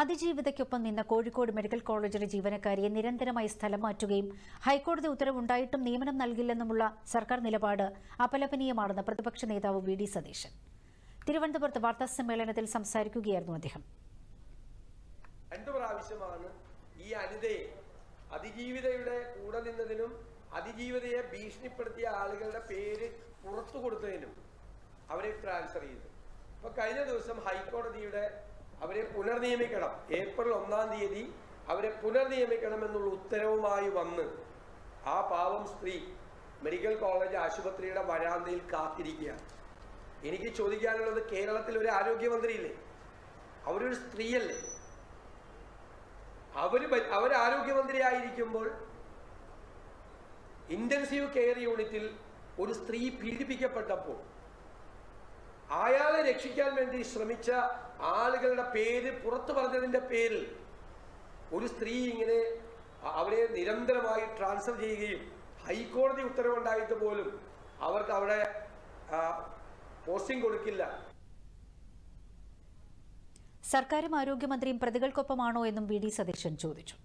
അതിജീവിതയ്ക്കൊപ്പം നിന്ന കോഴിക്കോട് മെഡിക്കൽ കോളേജിലെ ജീവനക്കാരിയെ നിരന്തരമായി സ്ഥലം മാറ്റുകയും ഹൈക്കോടതി ഉത്തരവുണ്ടായിട്ടും നിയമനം നൽകില്ലെന്നുമുള്ള സർക്കാർ നിലപാട് അപലപനീയമാണെന്ന് പ്രതിപക്ഷ നേതാവ് വി ഡി സതീശൻ. തിരുവനന്തപുരത്ത് വാർത്താസമ്മേളനത്തിൽ സംസാരിക്കുകയായിരുന്നു അദ്ദേഹം. ഈ അനിതയെ അതിജീവിതയുടെ കൂടെ നിന്നതിനും അതിജീവിതയെ ഭീഷണിപ്പെടുത്തിയ ആളുകളുടെ പേര് പുറത്തു കൊടുത്തതിനും അവരെ ട്രാൻസ്ഫർ ചെയ്തു. അപ്പൊ കഴിഞ്ഞ ദിവസം ഹൈക്കോടതിയുടെ അവരെ പുനർനിയമിക്കണം. ഏപ്രിൽ ഒന്നാം തീയതി അവരെ പുനർനിയമിക്കണം എന്നുള്ള ഉത്തരവുമായി വന്ന് ആ പാവം സ്ത്രീ മെഡിക്കൽ കോളേജ് ആശുപത്രിയുടെ വരാന്തയിൽ കാത്തിരിക്കുകയാണ്. എനിക്ക് ചോദിക്കാനുള്ളത് കേരളത്തിൽ ഒരു ആരോഗ്യമന്ത്രിയില്ലേ? അവരൊരു സ്ത്രീയല്ലേ? അവർ ഭ- അവർ ആരോഗ്യമന്ത്രിയായിരിക്കുമ്പോൾ ഇന്റൻസീവ് കെയർ യൂണിറ്റിൽ ഒരു സ്ത്രീ പീഡിപ്പിക്കപ്പെട്ടപ്പോൾ അയാളെ രക്ഷിക്കാൻ വേണ്ടി ശ്രമിച്ച ആളുകളുടെ പേര് പുറത്തു പറഞ്ഞതിന്റെ പേരിൽ ഒരു സ്ത്രീ ഇങ്ങനെ അവരെ നിരന്തരമായി ട്രാൻസ്ഫർ ചെയ്യുകയും ഹൈക്കോടതി ഉത്തരവുണ്ടായിട്ട് പോലും അവർക്ക് അവിടെ പോസ്റ്റിംഗ് കൊടുക്കില്ല. സർക്കാരും ആരോഗ്യമന്ത്രിയും പ്രതികൾക്കൊപ്പമാണോ എന്നും വി ഡി സതീശൻ ചോദിച്ചു.